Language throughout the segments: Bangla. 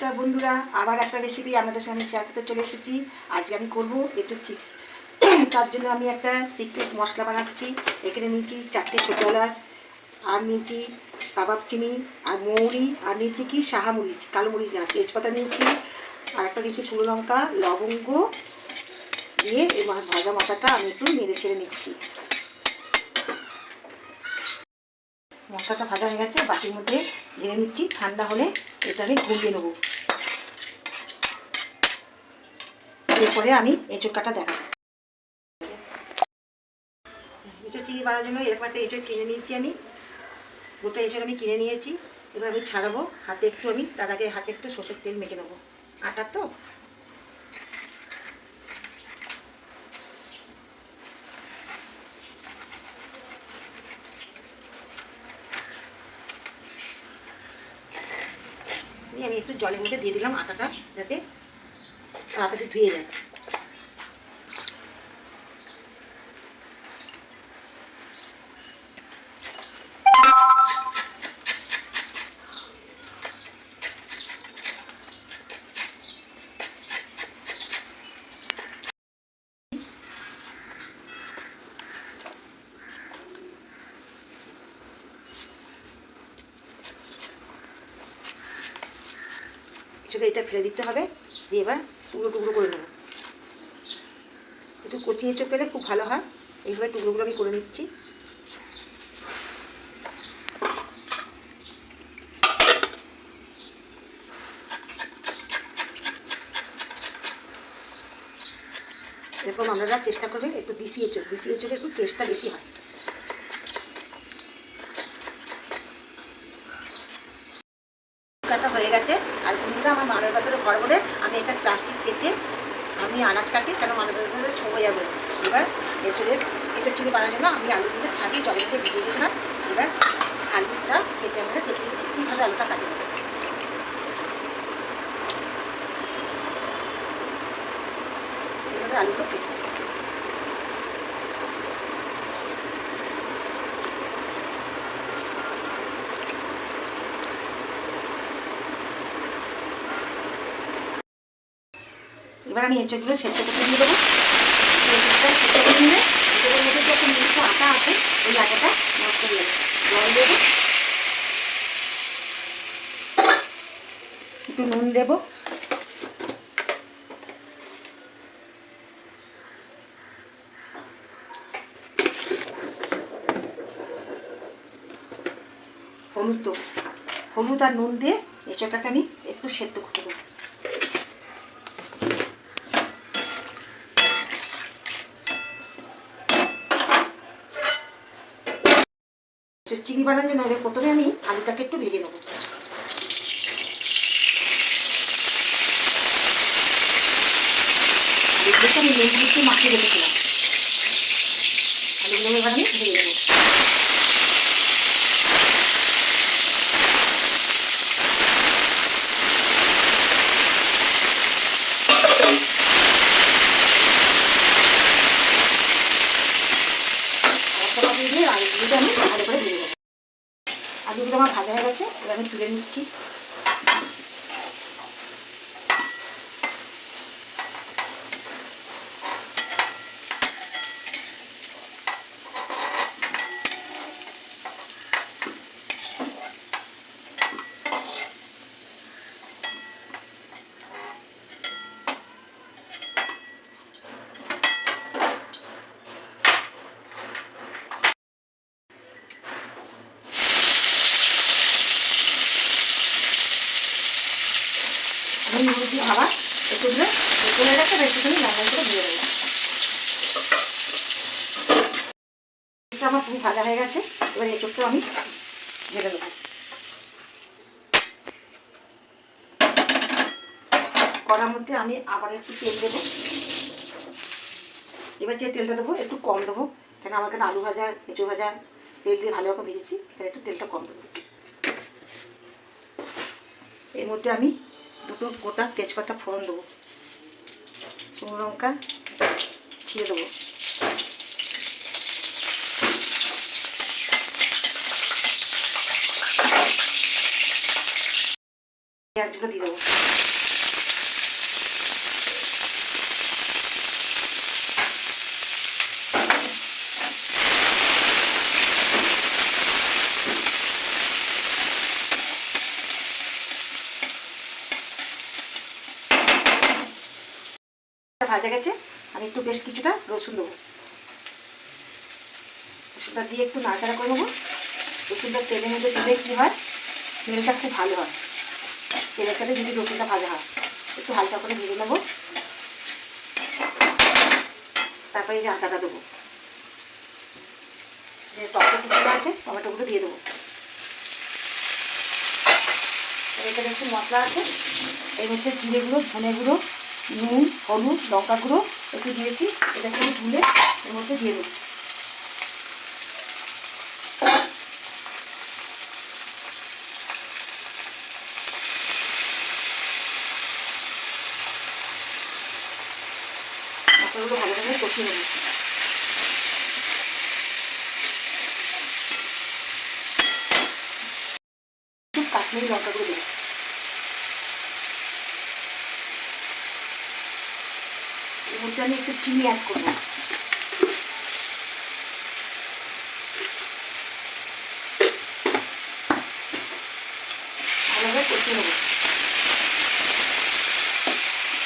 নমস্কার বন্ধুরা, আবার একটা রেসিপি আপনাদের সামনে শেয়ার করতে চলে এসেছি। আজকে আমি করব এঁচোর চিপস তার জন্য আমি একটা সিক্রেট মশলা বানাচ্ছি। এখানে নিয়েছি চারটে ছোটো এলাচ, আর নিয়েছি কাবাব চিনি, আর মৌরি, আর নিয়েছি কি সাহা মরিচ, কালো মরিচ না, তেজপাতা নিয়েছি, আর একটা নিয়েছি শুকনো লঙ্কা, লবঙ্গ দিয়ে এই ভাজা মশলাটা আমি একটু নেড়ে ছেড়ে নিচ্ছি। মশলাটা ভাজা হয়ে গেছে, বাটির মধ্যে ঢেলে নিচ্ছি। ঠান্ডা হলে এটা আমি ঘুরিয়ে নেব। এরপরে আমি এঁচড় কাটা দেখাবো। এঁচড় চিনি বানার জন্য এরকম একটা এঁচড় কিনে নিয়েছি আমি। গোটা এঁচড় আমি কিনে নিয়েছি। এবার আমি ছাড়াবো। হাতে একটু আমি তার আগে হাতে একটু সর্ষের তেল মেখে নেব। আটা তো? আমি একটু জলের মধ্যে দিয়ে দিলাম আটাটা, যাতে তাড়াতাড়ি ধুয়ে যায় শুধু এটা ফেলে দিতে হবে। দিয়ে এবার টুকরো টুকরো করে নেব। একটু কচিয়ে চোখ পেলে খুব ভালো হয়। এইভাবে টুকরোগুলো আমি করে নিচ্ছি। এরকম আপনারা চেষ্টা করবেন একটু দিশি এঁচড় দিশি এঁচড়ে একটু টেস্টটা বেশি হয়। হয়ে গেছে। আর বন্ধুরা, আমার মানের বাজারে ঘর বলে আমি একটা প্লাস্টিক কেটে আমি আনাজ কাটি, কেন মানের বাজারে ছবো যাবে? এবার এঁচড়ের এঁচড় চিনি বানার জন্য আমি আলুগুলো ছাড়িয়ে জলের মধ্যে ভিজিয়ে দিয়েছিলাম। এবার আলুটা কেটে আমাকে দেখে দিচ্ছি, কীভাবে আলুটা কাটি। এইভাবে আলুগুলো কেটে দেবো। এবার আমি এঁচড়গুলো সেদ্ধ করতে দিয়ে দেবো। করে আছে, ওই জল দেবো। নুন দেবো। হলুদ হলুদ আর নুন দিয়ে এঁচড়টাকে আমি একটু সেদ্ধ করতে দেবো চিনি বানানোর জন্য প্রথমে আমি আলুটাকে একটু ভেজে নেব। আমি দিয়ে একটু মাখিয়ে রেখেছিলাম। আলুগুলো এবার আমি ভেজে নেব। আমি আলুগুলো আমার ভাজা হয়ে গেছে এবার আমি তুলে নিচ্ছি আমি নুন দিয়ে আবার করে আমার হয়ে গেছে, এবার আমি দেবো। মধ্যে আমি আবার একটু তেল দেবো। এবার যে তেলটা দেবো, একটু কম দেবো, কেন আমার আলু ভাজা কেঁচো ভাজা, তেল দিয়ে ভালো ভেজেছি, এখানে একটু তেলটা কম দেবো। এর মধ্যে আমি দুটো গোটা তেজপাতা ফোড়ন দেবো। লঙ্কা দিয়ে দেবো পেঁয়াজগুলো দিয়ে দেবো ভাজা গেছে, আমি একটু বেশ কিছুটা রসুন দেবো। রসুনটা দিয়ে একটু নাড়াচাড়া করে নেব। রসুনটা তেলের মধ্যে দিলে কী হয়? স্মেলটা খুব ভালো হয়। তেলের সাথে যদি রসুনটা ভাজা হয়, একটু হালকা করে ভেজে নেব। তারপরে এই যে আটাটা দেবো। যে টমেটো আছে, টমেটোগুলো দিয়ে দেবো। এখানে একটু মশলা আছে। এর মধ্যে জিরে গুঁড়ো ধনে গুঁড়ো নুন, হলুদ, লঙ্কা গুঁড়ো একটু দিয়েছি। এটা একটু ধুলে এর মধ্যে দিয়ে দেবো। মশলাগুলো কাশ্মীরি লঙ্কাগুলো দেবো। মধ্যে আমি একটু চিনি অ্যাড করব। ভালোভাবে কষিয়ে নেব।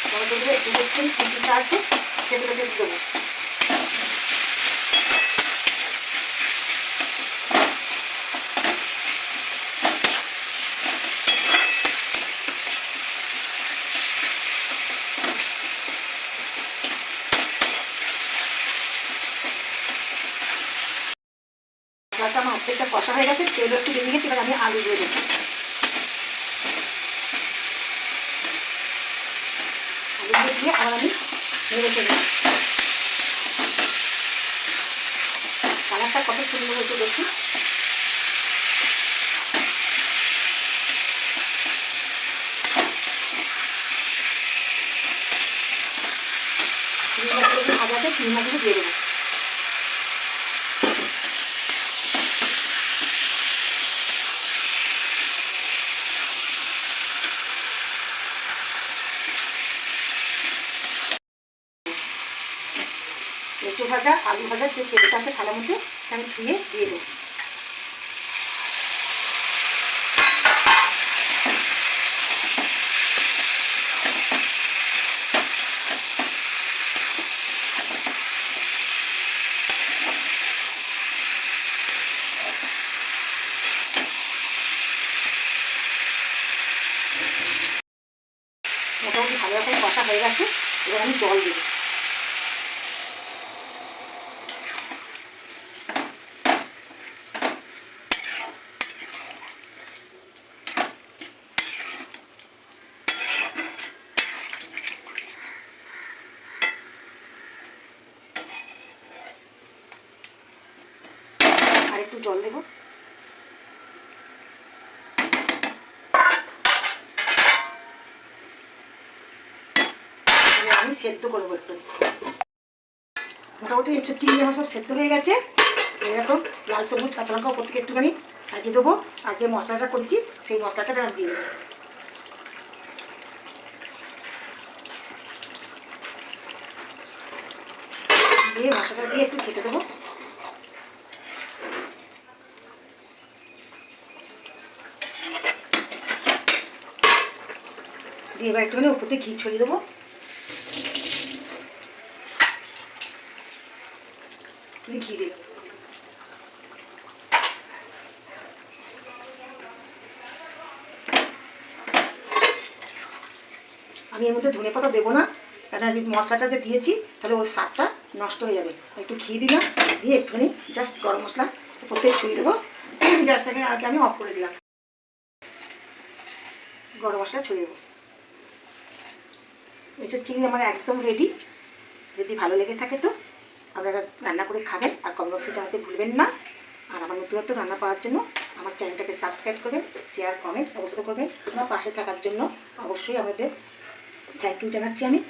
টমেটোগুলো একটু কুচিটা আছে সেগুলোকে দেবো মশলাটা আমার অর্ধেকটা কষা হয়ে গেছে তেল একটু বেরিয়ে গেছে, এবার আমি আলু দিয়ে দেবো। আলুগুলো দিয়ে আবার আমি নেড়ে ফেলব কালারটা কত সুন্দর হয়েছে দেখি চিনি মাছগুলো ভাজা আছে চিনি মাছগুলো দিয়ে দেবো লেচু ভাজা আলু ভাজা যে তেলটা আছে মধ্যে সেটা আমি ধুয়ে দিয়ে দেবো। মোটামুটি ভালো রকম কষা হয়ে গেছে, এবার আমি জল দেবো। জল দেবো। আমি সেদ্ধ করব একটু। মোটামুটি হচ্ছে চিংড়ি আমার সব সেদ্ধ হয়ে গেছে। এরকম লাল সবুজ, কাঁচা লঙ্কা ওপর থেকে একটুখানি সাজিয়ে দেবো। আর যে মশলাটা করেছি, সেই মশলাটা আমি দিয়ে দেবো। দিয়ে মশলাটা দিয়ে একটু খেতে দেবো। দিয়ে এবার একটুখানি উপর দিয়ে ঘি ছড়িয়ে দেবো। ঘি দিলাম আমি এর মধ্যে ধনে পাতা দেবো না। যদি মশলাটা যে দিয়েছি, তাহলে ওর স্বাদটা নষ্ট হয়ে যাবে। একটু ঘি দিলাম, দিয়ে একটুখানি জাস্ট গরম মশলা উপর থেকে ছড়িয়ে দেবো। গ্যাসটাকে আগে আমি অফ করে দিলাম। গরম মশলা ছড়িয়ে দেবো। এসব চিংড়ি আমার একদম রেডি যদি ভালো লেগে থাকে তো, আপনারা রান্না করে খাবেন আর কমেন্ট বক্সে জানাতে ভুলবেন না। আর আমার নতুনত্ব রান্না পাওয়ার জন্য আমার চ্যানেলটাকে সাবস্ক্রাইব করবেন শেয়ার কমেন্ট অবশ্যই করবেন। আমার পাশে থাকার জন্য অবশ্যই আমাদের থ্যাংক ইউ জানাচ্ছি আমি।